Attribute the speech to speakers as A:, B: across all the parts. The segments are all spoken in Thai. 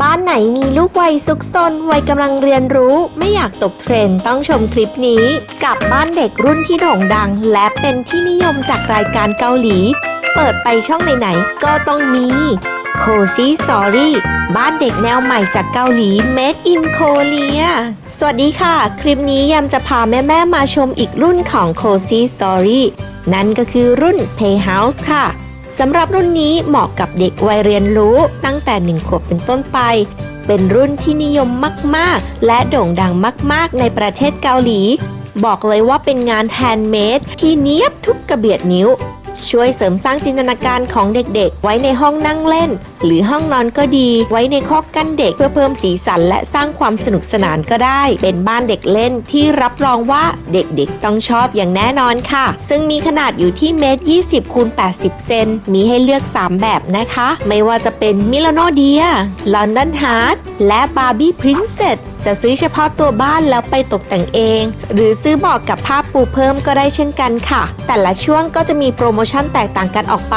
A: บ้านไหนมีลูกวัยซุกซนวัยกำลังเรียนรู้ ไม่อยากตกเทรนด์ต้องชมคลิปนี้ กับบ้านเด็กรุ่นที่โด่งดัง และเป็นที่นิยมจากรายการเกาหลี เปิดไปช่องไหนๆก็ต้องมี Cozy Story บ้านเด็กแนวใหม่จากเกาหลี Made in Korea สวัสดีค่ะ คลิปนี้ยำจะพาแม่ ๆ มาชมอีกรุ่นของ Cozy Story นั่นก็คือรุ่น Playhouse ค่ะ สำหรับรุ่นนี้เหมาะกับเด็กวัยเรียนรู้ตั้งแต่1ขวบเป็นต้นไป เป็นรุ่นที่นิยมมาก ๆ และโด่งดังมาก ๆ ในประเทศเกาหลี บอกเลยว่าเป็นงานแฮนด์เมดที่เนียบทุกกระเบียดนิ้ว ช่วยเสริมสร้างจินตนาการของเด็กๆ ไว้ในห้องนั่งเล่น หรือห้องนอนก็ดี ไว้ในคอกกั้นเด็กเพื่อเพิ่มสีสัน และสร้างความสนุกสนานก็ได้ เป็นบ้านเด็กเล่นที่รับรองว่าเด็กๆต้องชอบอย่างแน่นอนค่ะ ซึ่งมีขนาดอยู่ที่เมตร 20คูณ80 เซน มีให้เลือก 3 แบบนะคะ ไม่ว่าจะ เป็นมิลาน o เดียลอนดอนฮาร์ดและบาร์บี้พรินเซสจะซื้อเฉพาะตัวบ้านแล้วไปตกแต่งเอง หรือซื้อบอกกับผ้าปูเพิ่มก็ได้เช่นกันค่ะ แต่ละช่วงก็จะมีโปรโมชั่นแตกต่างกันออกไป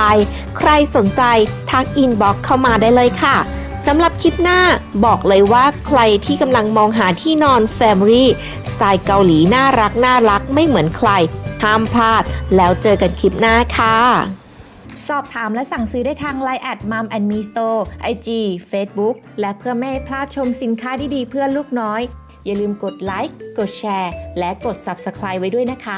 A: ใครสนใจทักอินบ็อกเข้ามาได้เลยค่ะสำหรับคลิปหน้าบอกเลยว่าใครที่กำลังมองหาที่นอน Family สไตล์เกาหลีน่ารักน่ารักไม่เหมือนใคร ห้ามพลาดแล้วเจอกันคลิปหน้าค่ะ สอบถามและสั่งซื้อได้ทาง Line แอดมัมแอนมีสโตร์ไอจีเฟซบุ๊กและเพื่อไม่ให้พลาดชมสินค้าดีๆเพื่อลูกน้อย อย่าลืมกดไลค์กดแชร์และกด Subscribe ไว้ด้วยนะคะ